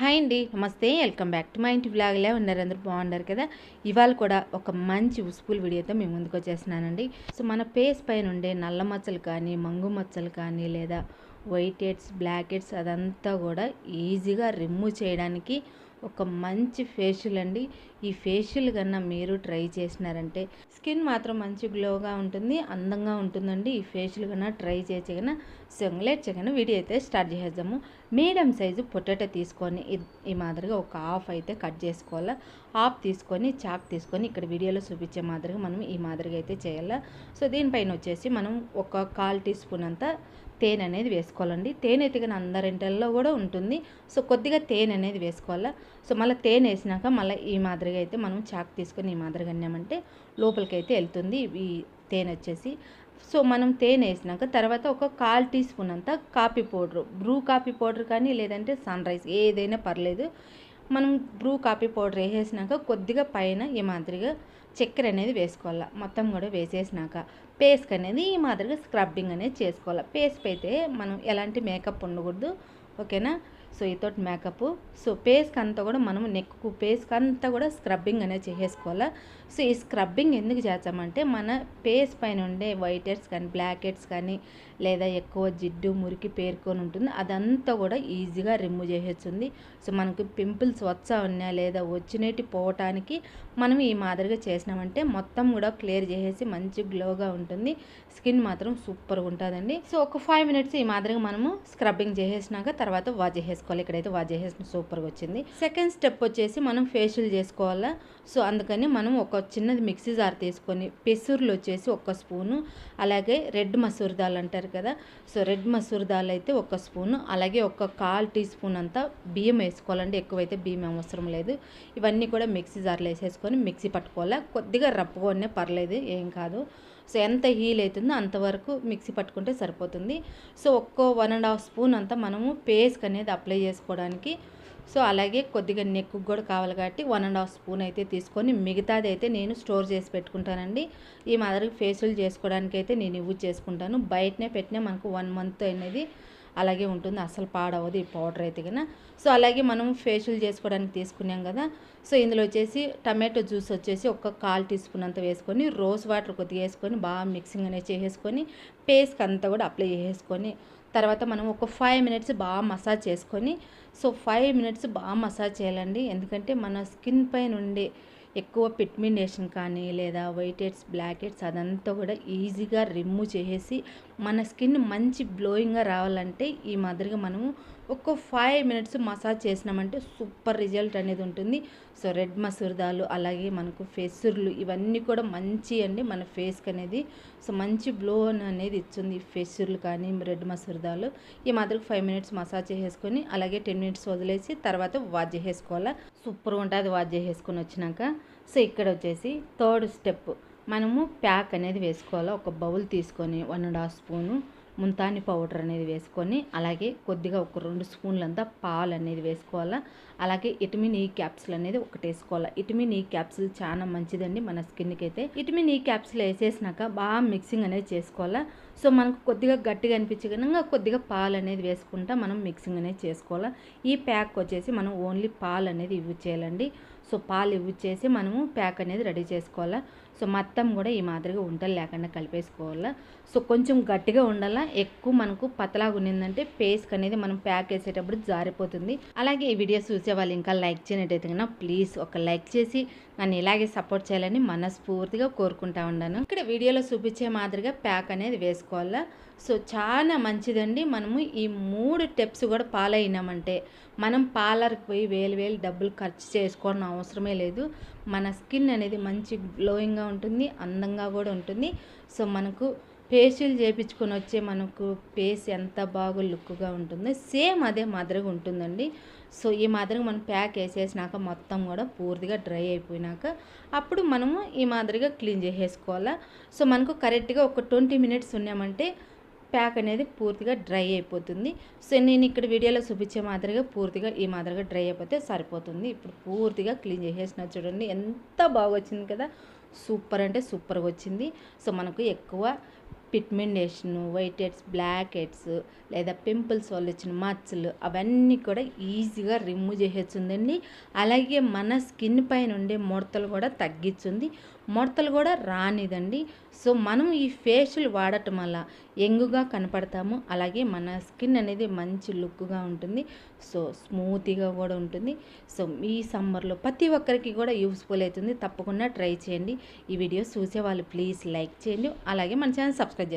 Hi అండి నమస్తే welcome back to మా ఇంటి బ్లాగ్లే ఉన్నారు అందరూ? బాగున్నారు కదా? ఇవాళ కూడా ఒక మంచి ఉస్పుల్ వీడియోతో మేము ముందుకు వచ్చేస్తున్నానండి. సో మన ఫేస్ పైన ఉండే నల్ల మచ్చలు కానీ మంగు మచ్చలు కానీ లేదా వైట్ హెడ్స్ బ్లాక్ హెడ్స్ అదంతా కూడా ఈజీగా రిమూవ్ చేయడానికి ఒక మంచి ఫేషియల్ అండి. ఈ ఫేషియల్ కన్నా మీరు ట్రై చేసినారంటే స్కిన్ మాత్రం మంచి గ్లోగా ఉంటుంది అందంగా ఉంటుందండి. ఈ ఫేషియల్ కన్నా ట్రై చేసి కన్నా సెంగ్లెట్ చేయగానే వీడియో అయితే స్టార్ట్ చేసేద్దాము. మీడియం సైజు పొటాటో తీసుకొని ఈ మాదిరిగా ఒక హాఫ్ అయితే కట్ చేసుకోవాలా? హాఫ్ తీసుకొని చాక్ తీసుకొని ఇక్కడ వీడియోలో చూపించే మాదిరిగా మనం ఈ మాదిరిగా అయితే చేయాలా? సో దీనిపైన వచ్చేసి మనం ఒక కాల్ టీ స్పూన్ అంతా తేనె అనేది వేసుకోవాలండి. తేనె అయితే కానీ అందరింటల్లో కూడా ఉంటుంది. సో కొద్దిగా తేనె అనేది వేసుకోవాలా? సో మళ్ళీ తేనె వేసినాక మళ్ళీ ఈ మాదిరిగా అయితే మనం చాక్ తీసుకొని ఈ మాదిరిగా అన్నామంటే లోపలికి అయితే వెళ్తుంది ఈ తేనె వచ్చేసి. సో మనం తేనె వేసినాక తర్వాత ఒక కాల్ టీ స్పూన్ అంతా coffee powder. Bru coffee powder కానీ లేదంటే సన్ రైస్ ఏదైనా పర్లేదు. మనం బ్రూ కాఫీ పౌడర్ వేసేసినాక కొద్దిగా పైన ఈ మాదిరిగా చక్కెర అనేది వేసుకోవాలి. మొత్తం కూడా వేసేసినాక పేస్క్ అనేది ఈ మాదిరిగా స్క్రబ్బింగ్ అనేది చేసుకోవాలి. పేస్క్ అయితే మనం ఎలాంటి మేకప్ ఉండకూడదు. ఓకేనా? సో ఈతోటి మేకప్. సో పేస్కి అంతా కూడా మనం నెక్కు పేస్కి అంతా కూడా స్క్రబ్బింగ్ అనేది చేసేసుకోవాలి. సో ఈ స్క్రబ్బింగ్ ఎందుకు చేస్తామంటే మన పేస్ పైన ఉండే వైట్ హెడ్స్ కానీ బ్లాక్ హెడ్స్ కానీ లేదా ఎక్కువ జిడ్డు మురికి పేరుకొని ఉంటుంది. అదంతా కూడా ఈజీగా రిమూవ్ చేసేస్తుంది. సో మనకు పింపుల్స్ వచ్చా ఉన్నా లేదా వచ్చినట్టు పోవటానికి మనం ఈ మాదిరిగా చేసినామంటే మొత్తం కూడా క్లియర్ చేసేసి మంచి గ్లోగా ఉంటుంది. స్కిన్ మాత్రం సూపర్గా ఉంటుందండి. సో ఒక ఫైవ్ మినిట్స్ ఈ మాదిరిగా మనము స్క్రబ్బింగ్ చేసేసినాక తర్వాత వాష్ చేసుకోవాలి. ఇక్కడైతే వాష్ చేసేసిన సూపర్గా వచ్చింది. సెకండ్ స్టెప్ వచ్చేసి మనం ఫేషియల్ చేసుకోవాలా? సో అందుకని మనం ఒక చిన్నది మిక్సీ జార్ తీసుకొని పెసూర్లు వచ్చేసి ఒక స్పూను అలాగే రెడ్ మసూర్ దాల్ అంటారు కదా? సో రెడ్ మసూర్ దాల్ అయితే ఒక స్పూను అలాగే ఒక కాల్ టీ స్పూన్ అంతా బియ్యం వేసుకోవాలండి. ఎక్కువైతే బియ్యం అవసరం లేదు. ఇవన్నీ కూడా మిక్సీ జార్లో వేసేసుకొని మిక్సీ పట్టుకోవాలా? కొద్దిగా రప్పుకొనే పర్లేదు ఏం కాదు. సో ఎంత హీల్ అవుతుందో అంతవరకు మిక్సీ పట్టుకుంటే సరిపోతుంది. సో ఒక్కో వన్ అండ్ హాఫ్ స్పూన్ అంతా మనము పేస్ట్ అనేది అప్లై చేసుకోవడానికి. సో అలాగే కొద్దిగా నెక్కు కూడా కావాలి కాబట్టి వన్ అండ్ హాఫ్ స్పూన్ అయితే తీసుకొని మిగతాది అయితే నేను స్టోర్ చేసి పెట్టుకుంటానండి. ఈ మాదిరి ఫేషియల్ చేసుకోవడానికి అయితే నేను యూజ్ చేసుకుంటాను. బయటనే పెట్టినా మనకు వన్ మంత్ అనేది అలాగే ఉంటుంది. అసలు పాడవదు ఈ పౌడర్ అయితే కన్నా సో అలాగే మనం ఫేషియల్ చేసుకోవడానికి తీసుకున్నాం కదా. సో ఇందులో వచ్చేసి టమాటో జ్యూస్ వచ్చేసి ఒక కాల్ టీ స్పూన్ అంత వేసుకొని రోజ్ వాటర్ కొద్దిగా వేసుకొని బాగా మిక్సింగ్ అనేది చేసేసుకొని పేస్ట్కి అంతా కూడా అప్లై చేసేసుకొని తర్వాత మనం ఒక ఫైవ్ మినిట్స్ బాగా మసాజ్ చేసుకొని సో ఫైవ్ మినిట్స్ బాగా మసాజ్ చేయాలండి. ఎందుకంటే మన స్కిన్ పైన ఉండే ఎక్కువ పిట్మినేషన్ కానీ లేదా వైట్ హెడ్స్ బ్లాక్ హెడ్స్ అదంతా కూడా ఈజీగా రిమూవ్ చేసేసి మన స్కిన్ మంచి గ్లోయింగ్గా రావాలంటే ఈ మాదిరిగా మనము ఒక ఫైవ్ మినిట్స్ మసాజ్ చేసినామంటే సూపర్ రిజల్ట్ అనేది ఉంటుంది. సో రెడ్ మసూర్ దాలు అలాగే మనకు ఫెసుర్లు ఇవన్నీ కూడా మంచి అండి మన ఫేస్కి అనేది. సో మంచి బ్లో అనేది ఇస్తుంది ఫెసుర్లు కానీ రెడ్ మసూర్ దాలు ఈ మాదిరికి ఫైవ్ మినిట్స్ మసాజ్ చేసేసుకొని అలాగే టెన్ మినిట్స్ వదిలేసి తర్వాత వాజ్ చేసేసుకోవాలా. సూపర్గా ఉంటుంది వాజ్ చేసేసుకొని వచ్చినాక. సో ఇక్కడ వచ్చేసి థర్డ్ స్టెప్ మనము ప్యాక్ అనేది వేసుకోవాలి. ఒక బౌల్ తీసుకొని one and half spoon Multani powder అనేది వేసుకొని అలాగే కొద్దిగా ఒక రెండు స్పూన్లంతా పాలు అనేది వేసుకోవాలా. అలాగే ఇటమిన్ ఈ క్యాప్సుల్ అనేది ఒకటి వేసుకోవాలా. ఇటమిన్ ఈ క్యాప్సుల్ చాలా మంచిదండి మన స్కిన్కి అయితే ఇటమిన్ ఈ క్యాప్సుల్ వేసేసినాక బాగా మిక్సింగ్ అనేది చేసుకోవాలా. సో మనకు కొద్దిగా గట్టిగా అనిపించే కొద్దిగా పాలు అనేది వేసుకుంటా మనం మిక్సింగ్ అనేది చేసుకోవాలా. ఈ ప్యాక్ వచ్చేసి మనం ఓన్లీ పాలు అనేది యూజ్ చేయాలండి. సో పాలు యూజ్ చేసి మనము ప్యాక్ అనేది రెడీ చేసుకోవాలా. సో మొత్తం కూడా ఈ మాదిరిగా ఉంటలు లేకుండా కలిపేసుకోవాలా. సో కొంచెం గట్టిగా ఉండాలా. ఎక్కువ మనకు పతలాగా ఉన్నిందంటే పేస్ట్ అనేది మనం ప్యాక్ వేసేటప్పుడు జారిపోతుంది. అలాగే ఈ వీడియో చూసే వాళ్ళు ఇంకా లైక్ చేయనట్టయితే కన్నా ప్లీజ్ ఒక లైక్ చేసి నన్ను ఇలాగే సపోర్ట్ చేయాలని మనస్ఫూర్తిగా కోరుకుంటా ఉన్నాను. ఇక్కడ వీడియోలో చూపించే మాదిరిగా ప్యాక్ అనేది వేసుకోవాలా. సో చాలా మంచిదండి. మనము ఈ మూడు టెప్స్ కూడా ఫాలో అయినామంటే మనం పార్లర్కి పోయి వేలు వేలు డబ్బులు ఖర్చు చేసుకోవడం అవసరమే లేదు. మన స్కిన్ అనేది మంచి గ్లోయింగ్గా ఉంటుంది అందంగా కూడా ఉంటుంది. సో మనకు ఫేషియల్ చేయించుకొని వచ్చే మనకు ఫేస్ ఎంత బాగా లుక్గా ఉంటుందో సేమ్ అదే మాదిరిగా ఉంటుందండి. సో ఈ మాదిరిగా మనం ప్యాక్ వేసేసినాక మొత్తం కూడా పూర్తిగా డ్రై అయిపోయినాక అప్పుడు మనము ఈ మాదిరిగా క్లీన్ చేసేసుకోవాలా. సో మనకు కరెక్ట్గా ఒక ట్వంటీ మినిట్స్ ఉన్నామంటే ప్యాక్ అనేది పూర్తిగా డ్రై అయిపోతుంది. సో నేను ఇక్కడ వీడియోలో చూపించే మాదిరిగా పూర్తిగా ఈ మాదిరిగా డ్రై అయిపోతే సరిపోతుంది. ఇప్పుడు పూర్తిగా క్లీన్ చేసేసిన చూడండి ఎంత బాగా వచ్చింది కదా. సూపర్ అంటే సూపర్గా వచ్చింది. సో మనకు ఎక్కువ pigmentation white heads black heads లేదా పింపుల్స్ వల్ల వచ్చిన మచ్చలు అవన్నీ కూడా ఈజీగా రిమూవ్ చేసేస్తుందండి. అలాగే మన స్కిన్ పైన ఉండే ముడతలు కూడా తగ్గించుంది ముడతలు కూడా రానిదండి. సో మనం ఈ ఫేషియల్ వాడటం వల్ల ఎంగుగా కనపడతాము. అలాగే మన స్కిన్ అనేది మంచి లుక్గా ఉంటుంది. సో స్మూత్గా కూడా ఉంటుంది. సో ఈ సమ్మర్లో ప్రతి ఒక్కరికి కూడా యూస్ఫుల్ అవుతుంది. తప్పకుండా ట్రై చేయండి. ఈ వీడియోస్ చూసే వాళ్ళు ప్లీజ్ లైక్ చేయండి. అలాగే మన ఛానల్ సబ్స్క్రైబ్ చేయండి.